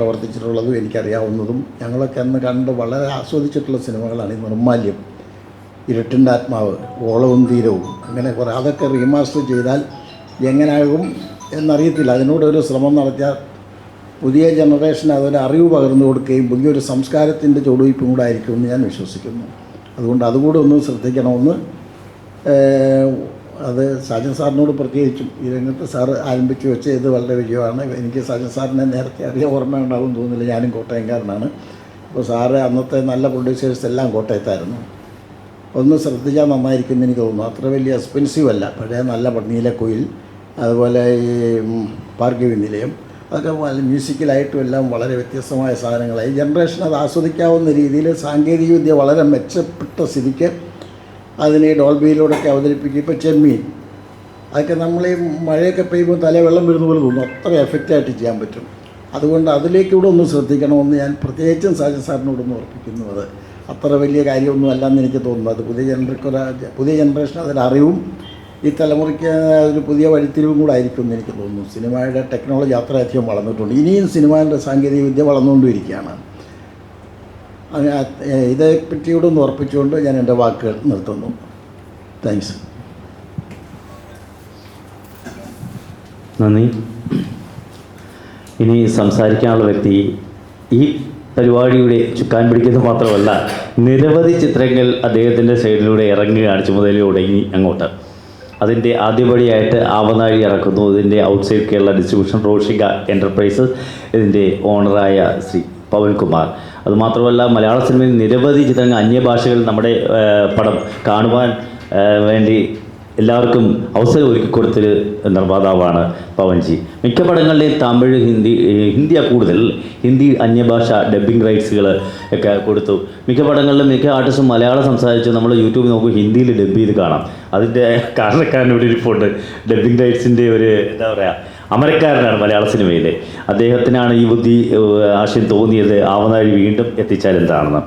പ്രവർത്തിച്ചിട്ടുള്ളതും എനിക്കറിയാവുന്നതും ഞങ്ങളൊക്കെ അന്ന് കണ്ട് വളരെ ആസ്വദിച്ചിട്ടുള്ള സിനിമകളാണ് ഈ നിർമാല്യം ഇരുട്ടിന്റെ ആത്മാവ് ഓളവും തീരവും അങ്ങനെ കുറേ അതൊക്കെ റീമാസ്റ്റർ ചെയ്താൽ എങ്ങനെയാകും എന്നറിയത്തില്ല. അതിനോടൊരു ശ്രമം നടത്തിയാൽ പുതിയ ജനറേഷൻ അതൊരു അറിവ് പകർന്നു കൊടുക്കുകയും പുതിയൊരു സംസ്കാരത്തിന്റെ ചുവടുവയ്പും കൂടെ ആയിരിക്കുമെന്ന് ഞാൻ വിശ്വസിക്കുന്നു. അതുകൊണ്ട് അതുകൂടെ ഒന്ന് ശ്രദ്ധിക്കണമെന്ന് അത് സാജൻ സാറിനോട് പ്രത്യേകിച്ചും. ഈ രംഗത്ത് സാറ് ആരംഭിച്ചു വെച്ച ഇത് വളരെ വിജയമാണ്. എനിക്ക് സാജൻ സാറിനെ നേരത്തെ അറിയാൻ ഓർമ്മ ഉണ്ടാവും തോന്നുന്നില്ല. ഞാനും കോട്ടയംകാരനാണ്. അപ്പോൾ സാറ് അന്നത്തെ നല്ല പ്രൊഡ്യൂസേഴ്സ് എല്ലാം കോട്ടയത്തായിരുന്നു. ഒന്ന് ശ്രദ്ധിച്ചാൽ നന്നായിരിക്കുമെന്ന് എനിക്ക് തോന്നുന്നു. അത്ര വലിയ എക്സ്പെൻസീവ് അല്ല. പഴയ നല്ല നീലക്കുയിൽ അതുപോലെ ഈ ഭാർഗവി നിലയം അതൊക്കെ മ്യൂസിക്കലായിട്ടും എല്ലാം വളരെ വ്യത്യസ്തമായ സാധനങ്ങളായി. ജനറേഷൻ അത് ആസ്വദിക്കാവുന്ന രീതിയിൽ സാങ്കേതികവിദ്യ വളരെ മെച്ചപ്പെട്ട സ്ഥിതിക്ക് അതിനെ ഡോൾബിയിലൂടെയൊക്കെ അവതരിപ്പിക്കും. ഇപ്പോൾ ചെമ്മീൻ. അതൊക്കെ നമ്മൾ ഈ മഴയൊക്കെ പെയ്യുമ്പോൾ തല വെള്ളം വരുന്ന പോലെ തോന്നും. അത്ര എഫക്റ്റായിട്ട് ചെയ്യാൻ പറ്റും. അതുകൊണ്ട് അതിലേക്കൂടെ ഒന്ന് ശ്രദ്ധിക്കണമെന്ന് ഞാൻ പ്രത്യേകിച്ചും സാജൻ സാറിനോടൊന്ന് ഉറപ്പിക്കുന്നു അത് അത്ര വലിയ കാര്യമൊന്നും അല്ലെന്ന് എനിക്ക് തോന്നുന്നു അത് പുതിയ ജനറേക്ക് പുതിയ ജനറേഷൻ അതിന്റെ അറിവും ഈ തലമുറയ്ക്ക് ഒരു പുതിയ വഴിത്തിരിവും കൂടെ ആയിരിക്കും എന്ന് എനിക്ക് തോന്നുന്നു. സിനിമയുടെ ടെക്നോളജി അത്രയധികം വളർന്നിട്ടുണ്ട്. ഇനിയും സിനിമയുടെ സാങ്കേതിക വിദ്യ വളർന്നുകൊണ്ടിരിക്കുകയാണ്. അങ്ങനെ പറ്റിയോടൊന്ന് ഇതേപ്പറ്റി ഉറപ്പിച്ചുകൊണ്ട് ഞാൻ എന്റെ വാക്കുകൾ നിർത്തുന്നു. താങ്ക്സ് നന്ദി. ഇനി സംസാരിക്കാനുള്ള വ്യക്തി ഈ പരിപാടിയുടെ ചുക്കാൻ പിടിക്കുന്നത് മാത്രമല്ല നിരവധി ചിത്രങ്ങൾ അദ്ദേഹത്തിന്റെ സൈഡിലൂടെ ഇറങ്ങി കാണിച്ചു മുതൽ ഇനി അങ്ങോട്ട്. അതിന്റെ ആദ്യപടിയായിട്ട് ആവനാഴി ഇറക്കുന്നു. ഇതിന്റെ outside Kerala distribution Roshika enterprises ഇതിന്റെ ഓണറായ ശ്രീ പവൻകുമാർ. അതുമാത്രമല്ല മലയാള സിനിമയിൽ നിരവധി ചിത്രങ്ങൾ അന്യഭാഷകളിൽ നമ്മുടെ പടം കാണുവാൻ വേണ്ടി എല്ലാവർക്കും അവസരം ഒരുക്കി കൊടുത്തൊരു നിർമ്മാതാവാണ് പവൻജി. മിക്ക പടങ്ങളിലെയും തമിഴ് ഹിന്ദി ഹിന്ദിയാണ് കൂടുതൽ. ഹിന്ദി അന്യഭാഷ ഡബ്ബിംഗ് റൈറ്റ്സുകൾ ഒക്കെ കൊടുത്തു. മിക്ക പടങ്ങളിലും മിക്ക ആർട്ടിസ്റ്റും മലയാളം സംസാരിച്ച് നമ്മൾ യൂട്യൂബിൽ നോക്കും ഹിന്ദിയിൽ ഡബ് ചെയ്ത് കാണാം. അതിന്റെ കാരണക്കാരൻ ഇവിടെ ഇരിപ്പുണ്ട്. ഡബ്ബിംഗ് റൈറ്റ്സിന്റെ ഒരു എന്താ പറയുക അമരക്കാരനാണ് മലയാള സിനിമയിലെ. അദ്ദേഹത്തിനാണ് ഈ ബുദ്ധി ആശയം തോന്നിയത്. ആവനാഴി വീണ്ടും എത്തിച്ചാൽ എന്താണെന്ന്.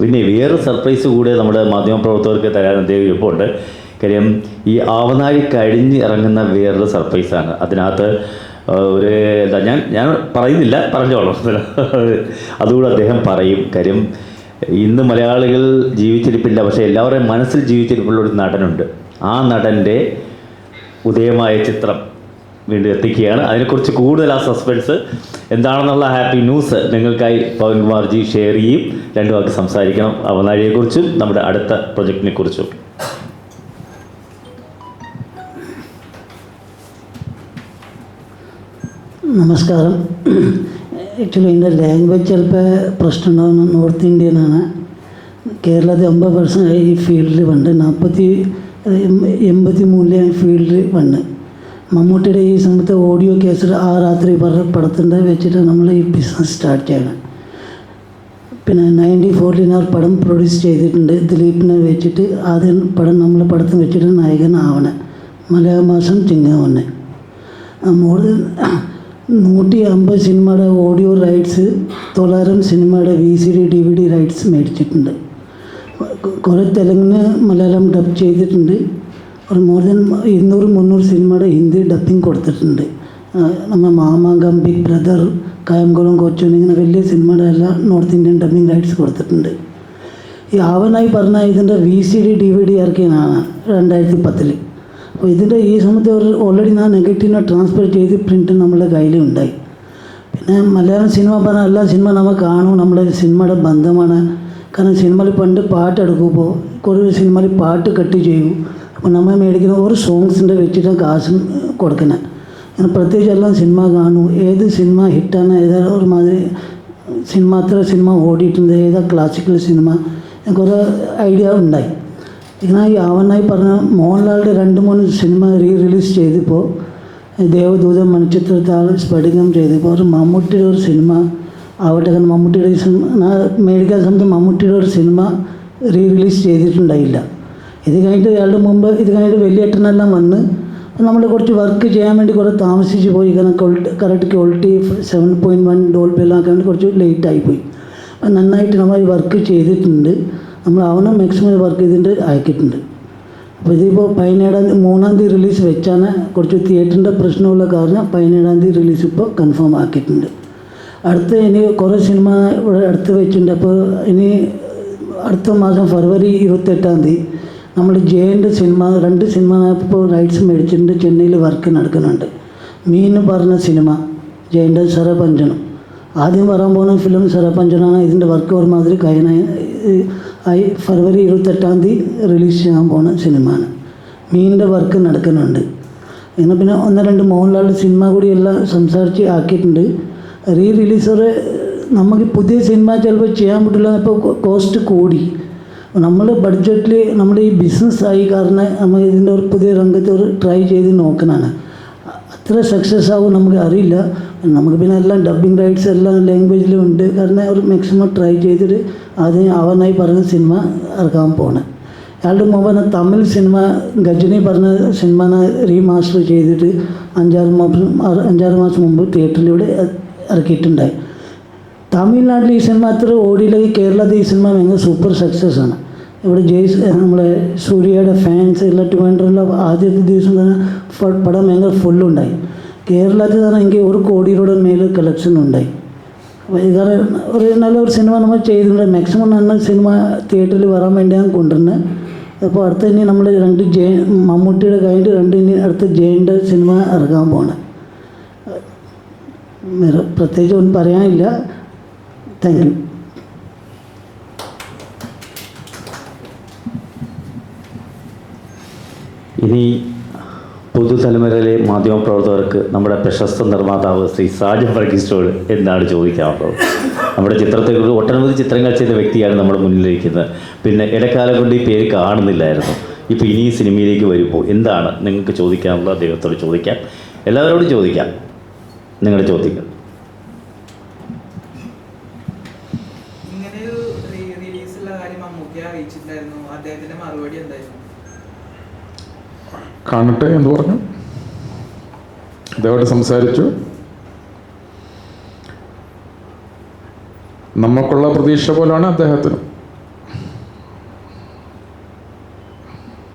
പിന്നെ വേറെ സർപ്രൈസ് കൂടെ നമ്മുടെ മാധ്യമപ്രവർത്തകർക്ക് തരാൻ അദ്ദേഹം ഇപ്പോൾ ഉണ്ട് കാര്യം ഈ ആവനാഴി കഴിഞ്ഞ് ഇറങ്ങുന്ന വേറൊരു സർപ്രൈസാണ്. അതിനകത്ത് ഒരു എന്താ ഞാൻ ഞാൻ പറയുന്നില്ല പറഞ്ഞോളാം. അതുകൂടെ അദ്ദേഹം പറയും. കാര്യം ഇന്ന് മലയാളികൾ ജീവിച്ചിരിപ്പില്ല. പക്ഷേ എല്ലാവരുടെയും മനസ്സിൽ ജീവിച്ചിരിപ്പുള്ള ഒരു നടനുണ്ട്. ആ നടന്റെ ഉദയമായ ചിത്രം. വീണ്ടും എത്തിക്കുകയാണ്. അതിനെക്കുറിച്ച് കൂടുതൽ ആ സസ്പെൻസ് എന്താണെന്നുള്ള ഹാപ്പി ന്യൂസ് നിങ്ങൾക്കായി പവൻകുമാർജി ഷെയർ ചെയ്യും. രണ്ടു വാക്ക് സംസാരിക്കണം. അവനാഴിയെക്കുറിച്ചും നമ്മുടെ അടുത്ത പ്രൊജക്റ്റിനെ കുറിച്ചും നമസ്കാരം. ആക്ച്വലി എന്റെ ലാംഗ്വേജ് ചിലപ്പോൾ പ്രശ്നം ഉണ്ടാകുന്ന നോർത്ത് ഇന്ത്യനാണ് കേരളത്തിൽ ഒമ്പത് പെർസെന്റ് ഈ ഫീൽഡിൽ വണ്ട് നാൽപ്പത്തി എൺപത്തി മൂന്നിലെ ഫീൽഡിൽ വന്ന്. മമ്മൂട്ടിയുടെ ഈ സമയത്ത് ഓഡിയോ കേസറ്റ് ആ രാത്രി പടത്തിന്റെ വെച്ചിട്ട് നമ്മൾ ഈ ബിസിനസ് സ്റ്റാർട്ട് ചെയ്യണം. പിന്നെ നയന്റി ഫോർട്ടീൻ ആർ പടം പ്രൊഡ്യൂസ് ചെയ്തിട്ടുണ്ട്. ദിലീപിനെ വെച്ചിട്ട് ആദ്യം പടം നമ്മൾ പടത്തിൽ വെച്ചിട്ട് നായകനാവണം. മലയാള മാസം ചിങ്ങവണ് മോർ നൂറ്റി അമ്പത് സിനിമയുടെ ഓഡിയോ റൈറ്റ്സ് തൊള്ളായിരം സിനിമയുടെ V C D D V D rights മേടിച്ചിട്ടുണ്ട്. കുറേ തെലുങ്കിന് മലയാളം ഡബ് ചെയ്തിട്ടുണ്ട്. ഒരു മോർ ദൻ ഇരുന്നൂറ് മുന്നൂറ് സിനിമയുടെ ഹിന്ദി ഡബിങ് കൊടുത്തിട്ടുണ്ട്. നമ്മൾ മാമാങ്കം ബിഗ് ബ്രദർ കായംകുളം കൊച്ചു ഇങ്ങനെ വലിയ സിനിമയുടെ എല്ലാം നോർത്ത് ഇന്ത്യൻ ഡബിങ് റൈറ്റ്സ് കൊടുത്തിട്ടുണ്ട്. ഈ ആവനായി പറഞ്ഞ ഇതിന്റെ V C D D V D ഇറക്കിയതാണ് രണ്ടായിരത്തി പത്തിൽ അപ്പോൾ ഇതിന്റെ ഈ സമയത്ത് ഓൾറെഡി ഞാൻ നെഗറ്റീവിനെ ട്രാൻസ്ഫർ ചെയ്ത് പ്രിന്റ് നമ്മുടെ കയ്യിലുണ്ടായി പിന്നെ മലയാളം സിനിമ പറഞ്ഞാൽ എല്ലാ സിനിമ നമ്മൾ കാണും നമ്മുടെ സിനിമയുടെ ബന്ധമാണ്. കാരണം സിനിമയിൽ പണ്ട് പാട്ട് എടുക്കുമ്പോൾ കുറേ സിനിമയിൽ പാട്ട് കട്ട് ചെയ്യും. നമ്മൾ മേടിക്കുന്ന ഒരു സോങ്സിന്റെ വെച്ചിട്ട് കാശും കൊടുക്കുന്നത് അങ്ങനെ പ്രത്യേകിച്ച് എല്ലാം സിനിമ കാണും. ഏത് സിനിമ ഹിറ്റാണ് ഏതാ ഒരുമാതിരി സിനിമ അത്ര സിനിമ ഓടിയിട്ടുണ്ട് ഏതാ ക്ലാസിക്കൽ സിനിമ കുറേ ഐഡിയ ഉണ്ടായി. ഇങ്ങനെ ഈ ആവനായി പറഞ്ഞ മോഹൻലാലിന്റെ രണ്ട് മൂന്ന് സിനിമ റീ റിലീസ് ചെയ്തപ്പോൾ ദേവദൂതൻ മണിച്ചിത്രത്താൾ സ്ഫടികം ചെയ്തപ്പോൾ ഒരു മമ്മൂട്ടിയുടെ ഒരു സിനിമ ആവട്ടെ മമ്മൂട്ടിയുടെ സിനിമ ഞാൻ മേടിക്കാൻ സമയത്ത് മമ്മൂട്ടിയുടെ ഒരു സിനിമ റീ റിലീസ് ചെയ്തിട്ടുണ്ടായില്ല. ഇത് കഴിഞ്ഞിട്ട് അയാളുടെ മുമ്പ് ഇത് കഴിഞ്ഞിട്ട് വലിയേട്ടനെല്ലാം വന്ന് നമ്മൾ കുറച്ച് വർക്ക് ചെയ്യാൻ വേണ്ടി കുറേ താമസിച്ച് പോയി. കാരണം correct quality seven point one ഡോൾബെല്ലാം ആക്കാൻ വേണ്ടി കുറച്ച് ലേറ്റ് ആയിപ്പോയി അപ്പം നന്നായിട്ട് നമ്മൾ വർക്ക് ചെയ്തിട്ടുണ്ട്. നമ്മൾ അവനും മാക്സിമം വർക്ക് ചെയ്തിട്ട് അയക്കിയിട്ടുണ്ട് അപ്പോൾ ഇതിപ്പോൾ പതിനേഴാം തീയതി മൂന്നാം തീയതി റിലീസ് വെച്ചാണ് കുറച്ച് തിയേറ്ററിന്റെ പ്രശ്നമുള്ള കാരണം പതിനേഴാം തീയതി റിലീസ് ഇപ്പോൾ കൺഫേം ആക്കിയിട്ടുണ്ട്. അടുത്ത് ഇനി കുറേ സിനിമ ഇവിടെ അടുത്ത് വെച്ചിട്ടുണ്ട്. അപ്പോൾ ഇനി അടുത്ത മാസം ഫെബ്രുവരി ഇരുപത്തെട്ടാം തീയതി നമ്മൾ ജയന്റെ സിനിമ രണ്ട് സിനിമ ഇപ്പോൾ റൈറ്റ്സ് മേടിച്ചിട്ടുണ്ട് ചെന്നൈയിൽ വർക്ക് നടക്കുന്നുണ്ട്. മീൻ പറഞ്ഞ സിനിമ ജയന്റെ സരപഞ്ചനം ആദ്യം വരാൻ പോകുന്ന ഫിലിം സരപഞ്ചനാണ് ഇതിന്റെ വർക്ക് ഒരുമാതിരി കഴിയാനായി ആയി ഫെബ്രുവരി ഇരുപത്തെട്ടാം തീയതി റിലീസ് ചെയ്യാൻ പോകുന്ന സിനിമയാണ്. മീനിന്റെ വർക്ക് നടക്കുന്നുണ്ട്. ഇന്ന് പിന്നെ ഒന്ന് രണ്ട് മോഹൻലാൽ സിനിമ കൂടി എല്ലാം സംസാരിച്ച് ആക്കിയിട്ടുണ്ട്. റീ റിലീസർ നമുക്ക് പുതിയ സിനിമ ചിലപ്പോൾ ചെയ്യാൻ പറ്റില്ല ഇപ്പോൾ കോസ്റ്റ് കൂടി. നമ്മൾ ബഡ്ജറ്റിൽ നമ്മുടെ ഈ ബിസിനസ് ആയി കാരണം നമ്മൾ ഇതിന്റെ ഒരു പുതിയ രംഗത്ത് ഒരു ട്രൈ ചെയ്ത് നോക്കുന്നതാണ് അത്ര സക്സസ് ആവും നമുക്ക് അറിയില്ല. നമുക്ക് പിന്നെ എല്ലാം ഡബ്ബിംഗ് റൈറ്റ്സ് എല്ലാം ലാംഗ്വേജിലും ഉണ്ട്. കാരണം ഒരു മാക്സിമം ട്രൈ ചെയ്തിട്ട് ആദ്യം അവനായി പറഞ്ഞ സിനിമ ഇറക്കാൻ പോകണം അയാളുടെ മുമ്പ് തന്നെ തമിഴ് സിനിമ ഗജനി പറഞ്ഞ സിനിമ റീമാസ്റ്റർ ചെയ്തിട്ട് അഞ്ചാറ് മാസം അഞ്ചാറ് മാസം മുമ്പ് തിയേറ്ററിലൂടെ ഇറക്കിയിട്ടുണ്ടായി തമിഴ്നാട്ടിൽ ഈ സിനിമ അത്ര ഓടിയില്ലെങ്കിൽ കേരളത്തിൽ ഈ സിനിമ ഭയങ്കര സൂപ്പർ സക്സസ് ആണ്. ഇവിടെ ജയ്സ് നമ്മളെ സൂര്യയുടെ ഫാൻസ് എല്ലാം ട്രിവാൻഡ്രമിലെ ആദ്യത്തെ ദിവസം തന്നെ പടം ഭയങ്കര ഫുള്ളുണ്ടായി കേരളത്തിൽ തന്നെ എനിക്ക് ഒരു കോടിയുടെ മേലെ കളക്ഷൻ ഉണ്ടായി. കാരണം ഒരു നല്ലൊരു സിനിമ നമ്മൾ ചെയ്തിട്ടുണ്ട്. മാക്സിമം നല്ല സിനിമ തിയേറ്ററിൽ വരാൻ വേണ്ടിയാണ് കൊണ്ടുവരുന്നത് അപ്പോൾ അടുത്ത ഇനി നമ്മൾ രണ്ട് ജയ മമ്മൂട്ടിയുടെ കഴിഞ്ഞിട്ട് രണ്ട് ഇനി അടുത്ത ജയന്റെ സിനിമ ഇറങ്ങാൻ പോകണം വേറെ പ്രത്യേകിച്ച് ഒന്നും പറയാനില്ല. താങ്ക് യു ഇനി പുതുതലമുറയിലെ മാധ്യമപ്രവർത്തകർക്ക് നമ്മുടെ പ്രശസ്ത നിർമ്മാതാവ് ശ്രീ സാജൻ വർഗീസ്റ്റോട് എന്താണ് ചോദിക്കാറുള്ളത് നമ്മുടെ ചിത്രത്തെക്കുറിച്ച് ഒട്ടനവധി ചിത്രങ്ങൾ ചെയ്ത വ്യക്തിയാണ് നമ്മുടെ മുന്നിലിരിക്കുന്നത്. പിന്നെ ഇടക്കാലം കൊണ്ട് ഈ പേര് കാണുന്നില്ലായിരുന്നു. ഇപ്പോൾ ഇനി സിനിമയിലേക്ക് വരുമ്പോൾ എന്താണ് നിങ്ങൾക്ക് ചോദിക്കാനുള്ളത്? അദ്ദേഹത്തോട് ചോദിക്കാം. എല്ലാവരോടും ചോദിക്കാം. നിങ്ങളുടെ ചോദ്യങ്ങൾ. കാണട്ടെ എന്ന് പറഞ്ഞു. അദ്ദേഹത്തോട് സംസാരിച്ചു. നമുക്കുള്ള പ്രതീക്ഷ പോലാണ് അദ്ദേഹത്തിനും.